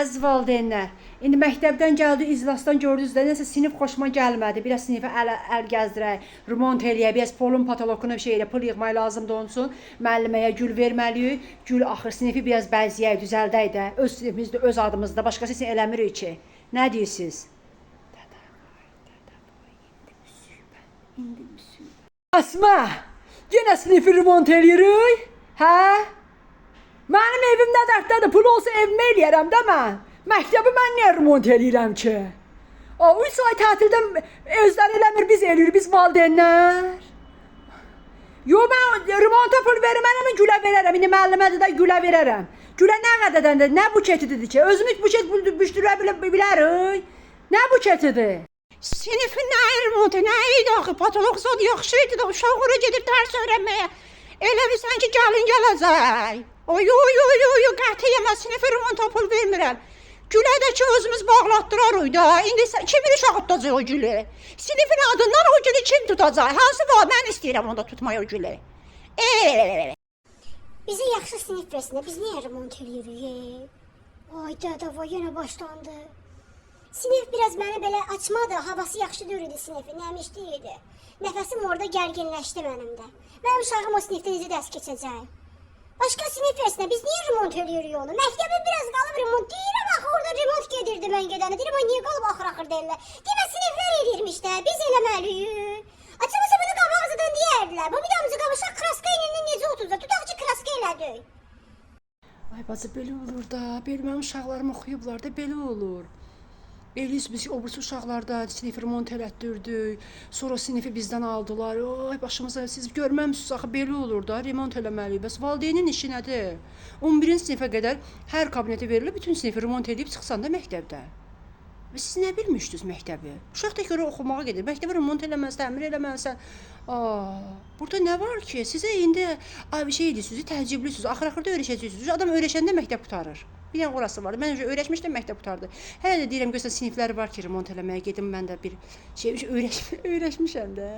Əziz valideynlər, indi məktəbdən gəldi, iclasdan gördünüz də nəsə sinif xoşuma gəlmədi. Biraz sinifə əl, əl gəzdirək, remont eləyək, biraz polun patologuna bir şey elə pul yığmaq lazımdır onun üçün. Müəlliməyə gül verməliyik. Gül axır sinifi biraz bəzəyək, düzəldək də. Öz sinifimizdə, öz adımızda, başqası üçün eləmirik ki. Nə deyirsiniz? Asma, yenə sinifi remont eləyirik? Hə? Mənim evim nə dərdədir? Pul olsa evimə eləyərəm də mən. Məktəbi mən niyə remont eləyirəm ki? O 3 ay tətildə özləri eləmir, biz eləyirik, biz valideynlər. Yo mən remonta pul vermərəm, gülə verərəm. İndi müəllimədə də gülə verərəm. Gülə nə qədərdən nə buketidir ki? Özümüz buket büşdürə bile- bilərik. Nə buketidir? Sinifin nə remontu, nə idi axı? Patolog zad yaxşı idi də uşaq ora gedir dərs öyrənməyə. Elə bilsən ki, gəlin gələcək. Oy oy oy oy oy, qətiyyən mən sinif remonta pul vermirəm. Gülə də ki özümüz bağlatdırarıq da. İndi kimin uşaq tutacaq o gülü? Sinifin adından o gülü kim tutacaq? Hansı var? Mən istəyirəm onda tutmayı o gülü. Eee. Bizə yaxşı sinif versinlər. Biz niyə remont eləyirik? Ay dədə, vay yenə başlandı. Sinif biraz məni belə açmadı. Havası yaxşı deyildi sinifin, nəmişdi idi. Nəfəsim orada gərginləşdi mənim. Mənim uşağım o sinifdə necə dərs keçəcək? Başqa sinif versinlər. Biz niyə remont eləyirik onu? Məktəbə biraz qalıb remont deyirəm axı orada remont gedirdi mən gedəndə. Deyirəm ay niyə qalıb axır axır deyirlər. Demə siniflər eləyirmiş də. Biz eləməliyik. Açılmışsa bunu qabağımızdan deyərdilər. Bu bir damcı qamışaq kraska necə oturdu? Tutaq ki kraska elədik. Ay bacı belə olur da. Belə mənim uşaqlarım oxuyublar da belə olur. Eliz biz o birisi uşaqlarda sinif remont elətdirdik. Sonra sinifi bizdən aldılar. Ay başımıza siz görməmisiniz axı belə olur da. Remont eləməliyik. Bəs valideynin işi nədir? 11-ci sinifə qədər hər kabinetə verilir, bütün sinifi remont edib çıxsan da məktəbdə. Və siz nə bilmişdiniz məktəbi? Uşaq da görə oxumağa gedir. Məktəbi remont eləməzsən, təmir eləməzsən. Aa, burada nə var ki? Sizə indi ay bir şey edirsiniz, təcrüblisiniz. Axır-axırda öyrəşəcəksiniz. Adam öyrəşəndə məktəb qutarır. Bir dənə orası var. Mən öyrəşmişdim, məktəb qutardı. Hələ də deyirəm görsən sinifləri var ki, remont eləməyə gedim mən də bir şey öyrəş öyrəşmişəm də.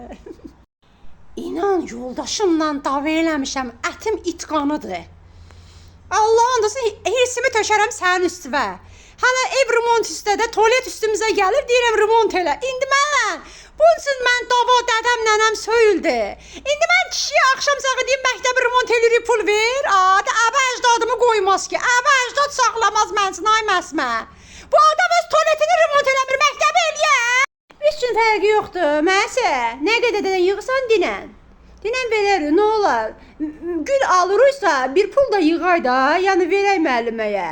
İnan yoldaşımla dava eləmişəm. Ətim itqanıdır. Allahın da hirsimi tökərəm sənin üstünə. Hələ ev remont istədə, tualet üstümüzə gəlir, deyirəm remont elə. İndi mən bunun üçün mən dava dədəm nənəm söyüldü. İndi mən kişiyə axşam sağı deyim məktəb remont eləyirik pul ver. Adı əbə əcdadımı qoymaz ki. Əbə əcdad saxlamaz mənsin ay məsmə. Bu adam öz tualetini remont eləmir, məktəbi eləyər. Heç üçün fərqi yoxdur. Mənsə nə qədər də yığsan dinən. Dinən verərik, nə olar? Gül alırıqsa bir pul da yığay da, yəni verək müəlliməyə.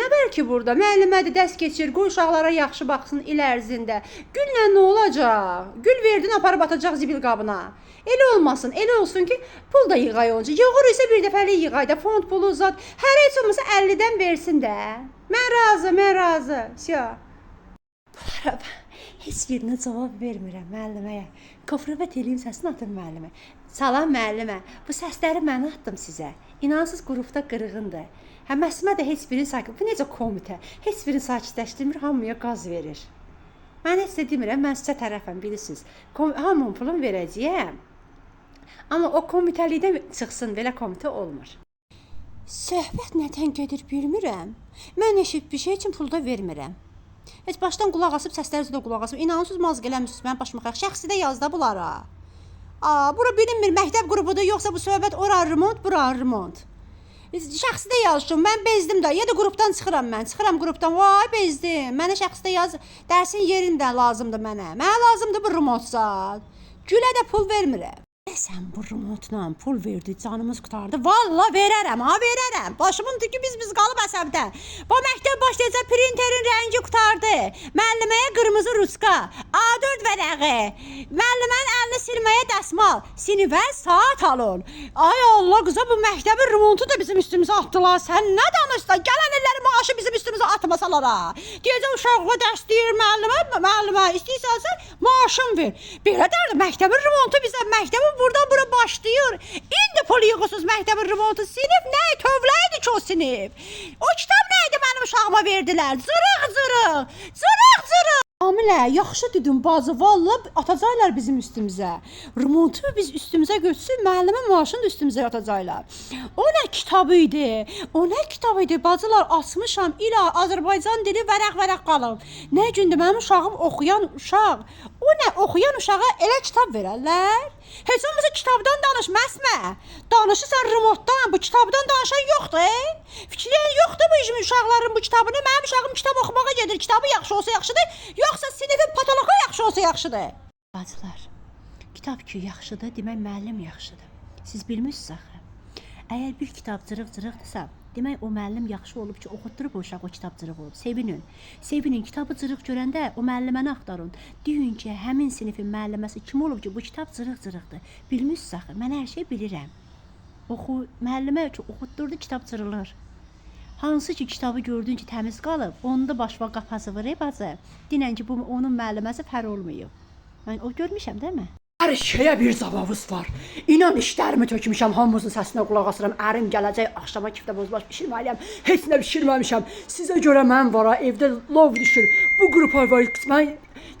Nə var ki burada? Müəllimə də dərs keçir, qoy uşaqlara yaxşı baxsın il ərzində. Güllə nə olacaq? Gül verdin aparıb atacaq zibil qabına. Elə olmasın, elə olsun ki, pul da yığay onca. Yığır isə bir dəfəlik yığay da, fond pulu zat. Hər heç olmasa 50-dən versin də. Mən razı, mən razı. Syo. Bunlara heç birinə cavab vermirəm müəlliməyə. Kofrəbət eləyim səsini atım müəllimə. Salam müəllimə. Bu səsləri mən atdım sizə. İnansız qrupda qırğındır. Hə məsmə də heç birini sakit. Bu necə komitə? Heç birini sakitləşdirmir, hamıya qaz verir. Mən heç də demirəm, mən sizə tərəfəm, bilirsiniz. Hamının pulunu verəcəyəm. Amma o komitəlikdə çıxsın, belə komitə olmur. Söhbət nədən gedir bilmirəm. Mən eşit bir şey üçün pul da vermirəm. Heç başdan qulaq asıb səslərinizə də qulaq asıb. İnanırsınız maz eləmisiniz mən başıma xəx. Şəxsi də yazda bunlara. Aa, bura bilinmir məktəb qrupudur yoxsa bu söhbət ora remont, bura remont. Şəxsi də yazmışam. Mən bezdim də. Ya da qrupdan çıxıram mən. Çıxıram qrupdan. Vay bezdim. Mənə şəxsi də yaz. Dərsin yerində lazımdır mənə. Mənə lazımdır bu remont zat. Gülə də pul vermirəm. Sən bu remontla pul verdi, canımız qurtardı. Valla verərəm, ha verərəm. Başımın tükü biz biz qalıb əsəbdə. Bu məktəb başlayacaq printerin qurtardı. Müəlliməyə qırmızı ruska, A4 vərəqi. Müəllimənin əlini silməyə dəsmal, sinifə saat alın. Ay Allah qıza bu məktəbin remontu da bizim üstümüzə atdılar. Sən nə danışsan? Gələn illərin maaşı bizim üstümüzə atmasalar ha. Deyəcək uşaqla dərs deyir müəllimə, müəllimə istəyirsənsə maaşın ver. Belə dərdi məktəbin remontu bizə məktəbin buradan bura başlayır. İndi pul yığırsınız məktəbin remontu. Sinif nə? Tövlə ki o sinif. O kitab mənim uşağıma verdilər? Zırıq zırıq. Zırıq zırıq. Amma Cəmilə, yaxşı dedin bazı. Vallah atacaqlar bizim üstümüzə. Remontu biz üstümüzə götürsün, müəllimə maaşını da üstümüzə atacaqlar. O nə kitabı idi? O nə kitabı idi? Bacılar asmışam. İla Azərbaycan dili vərəq-vərəq qalıb. Nə gündür mənim uşağım oxuyan uşaq. O nə oxuyan uşağa elə kitab verərlər? Heç olmasa kitabdan danış, məsmə. Danışırsan remontdan, bu kitabdan danışan yoxdur. Fikirlərin yoxdur bu işin uşaqların bu kitabını. Mənim uşağım kitab oxumağa gedir. Kitabı yaxşı olsa yaxşıdır, yoxsa sinifin patoloqu yaxşı olsa yaxşıdır. Bacılar, kitab ki yaxşıdır, demək müəllim yaxşıdır. Siz bilmirsiniz axı. Əgər bir kitab cırıq-cırıqdırsa, demək o müəllim yaxşı olub ki, oxutdurub o uşaq o kitab cırıq olub. Sevinin. Sevinin. Kitabı cırıq görəndə o müəlliməni axtarın. Deyin ki, həmin sinifin müəlliməsi kim olub ki, bu kitab cırıq-cırıqdır. Bilmirsiniz axı. Mən hər şey bilirəm. Oxu, müəllimə ki, oxutdurdu, kitab cırılır. Hansı ki kitabı gördün ki təmiz qalıb, onda başva qapası var, ey bacı. Dinən ki, bu onun müəlliməsi fər olmayıb. Mən o görmüşəm, deyilmi? Hər şeyə bir zavavuz var. İnan işlərimi tökmüşəm, hamınızın səsinə qulaq asıram. Ərim gələcək, axşama kifdə bozbaş bişirməliyəm. Heç nə bişirməmişəm. Sizə görə mən vara evdə lov düşür. Bu qrupa var. Mən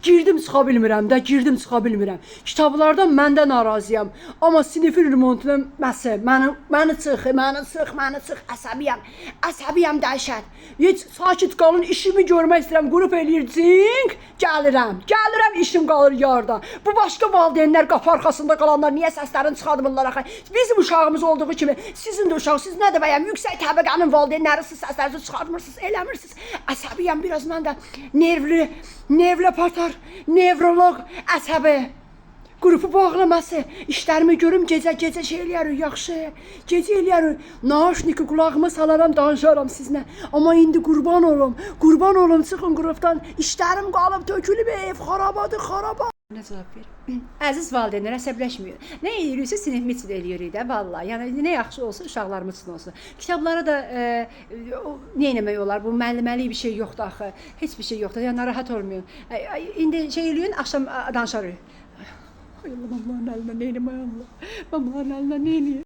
girdim çıxa bilmirəm də, girdim çıxa bilmirəm. Kitablardan mən də narazıyam. Amma sinifin remontuna məsə, məni məni çıx, məni çıx, məni çıx, əsəbiyəm. Əsəbiyəm dəhşət. Heç sakit qalın, işimi görmək istəyirəm. Qrup eləyir cink, gəlirəm. Gəlirəm, işim qalır yarda. Bu başqa valideynlər qapı arxasında qalanlar niyə səslərini çıxardmırlar axı? Bizim uşağımız olduğu kimi sizin də uşaq, siz nə də bəyəm yüksək təbəqənin valideynləri siz səslərinizi çıxartmırsınız, eləmirsiniz. Əsəbiyəm biraz mən də nervli, nervli partar, nevroloq, əsəbi. Qrupu bağlaması, işlərimi görüm gecə-gecə şey eləyərik, yaxşı. Gecə eləyərik. Naşniki qulağıma salaram, danışaram sizinlə. Amma indi qurban olum, qurban olum çıxın qrupdan. İşlərim qalıb tökülüb ev xarabadır, xaraba. Nə cavab verim? Əziz valideynlər əsəbləşməyin. Nə ediriksə sinifimiz üçün eləyirik də vallahi. Yəni nə yaxşı olsun uşaqlarımız üçün olsun. Kitablara da e, o, nə etmək olar? Bu müəlliməlik bir şey yoxdur axı. Heç bir şey yoxdur. Yəni narahat olmayın. Ay, ay, indi şey eləyin, axşam danışarıq. Ay Allah, Allahın əlinə nə etməyəm Allah. Allahın əlinə nə eləyim?